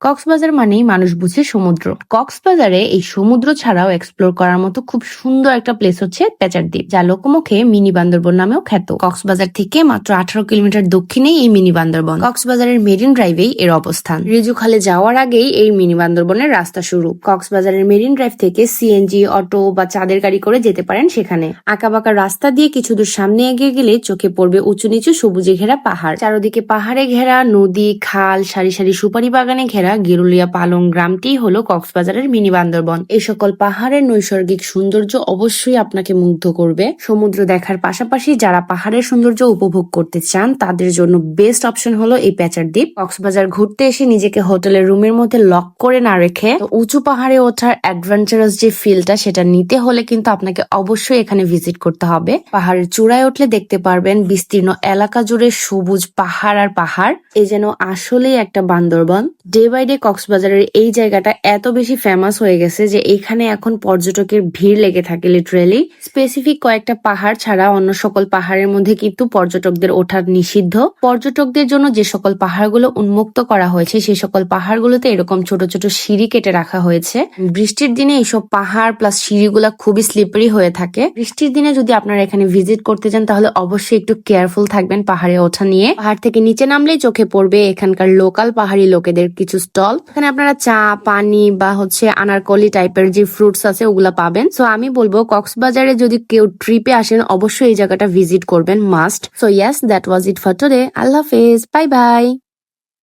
কক্সবাজার মানেই মানুষ বুঝে সমুদ্র। কক্সবাজারে এই সমুদ্র ছাড়াও এক্সপ্লোর করার মতো খুব সুন্দর একটা প্লেস হচ্ছে পেচার দ্বীপ যা লোকমুখে মিনি বান্দরবন নামেও খ্যাত। কক্সবাজার থেকে মাত্র আঠারো কিলোমিটার দক্ষিণেই এই মিনি বান্দরবন কক্সবাজারের মেরিন ড্রাইভেই এর অবস্থান। রিজুখালে যাওয়ার আগেই এই মিনি বান্দরবনের রাস্তা শুরু। কক্সবাজারের মেরিন ড্রাইভ থেকে সিএনজি অটো বা চাঁদের গাড়ি করে যেতে পারেন সেখানে। আঁকাবাঁকা রাস্তা দিয়ে কিছু দূর সামনে এগিয়ে গেলে চোখে পড়বে উঁচু নিচু সবুজে ঘেরা পাহাড়। চারদিকে পাহাড়ে ঘেরা, নদী, খাল, সারি সারি সুপারি বাগানে ঘেরা গেরুলিয়া পালং গ্রামটি হলো কক্সবাজারের মিনি বান্দরবন। এই সকল পাহাড়ের নৈসর্গিক সৌন্দর্য অবশ্যই আপনাকে মুগ্ধ করবে। সমুদ্র দেখার পাশাপাশি যারা পাহাড়ের সৌন্দর্য উপভোগ করতে চান, তাদের জন্য বেস্ট অপশন হলো এই প্যাচার দ্বীপ। কক্সবাজার ঘুরতে এসে নিজেকে হোটেলের রুমের মধ্যে লক করে না রেখে উঁচু পাহাড়ে ওঠার অ্যাডভেঞ্চারাস যে ফিলটা সেটা নিতে হলে কিন্তু আপনাকে অবশ্যই এখানে ভিজিট করতে হবে। পাহাড়ের চূড়ায় উঠলে দেখতে পারবেন বিস্তীর্ণ এলাকা জুড়ে সবুজ পাহাড় আর পাহাড়। এ যেন আসলেই একটা বান্দরবন। ডে ডে কক্সবাজারের এই জায়গাটা এত বেশি ফেমাস হয়ে গেছে যে এখানে এখন পর্যটকের ভিড় লেগে থাকে লিটারেলি স্পেসিফিক কয়েকটা পাহাড় ছাড়া অন্য সকল পাহাড়ের মধ্যে কিন্তু পর্যটকদের ওঠা নিষিদ্ধ পর্যটকদের জন্য যে সকল পাহাড়গুলো উন্মুক্ত করা হয়েছে সেই সকল পাহাড়গুলোতে এরকম ছোট ছোট সিঁড়ি কেটে রাখা হয়েছে বৃষ্টির দিনে এইসব পাহাড় প্লাস সিঁড়িগুলা খুবই স্লিপারি হয়ে থাকে বৃষ্টির দিনে যদি আপনারা এখানে ভিজিট করতে যান তাহলে অবশ্যই একটু কেয়ারফুল থাকবেন পাহাড়ে ওঠা নিয়ে পাহাড় থেকে নিচে নামলেই চোখে পড়বে এখানকার লোকাল পাহাড়ি লোকেদের কিছু স্টল এখানে আপনারা চা, পানি বা হচ্ছে আনারকলি টাইপের যে ফ্রুটস আছে, ওগুলা পাবেন। সো আমি বলব, কক্সবাজারে যদি কেউ ট্রিপে আসেন, অবশ্যই এই জায়গাটা ভিজিট করবেন must so yes that was it for today আল্লাহ হাফেজ। Bye bye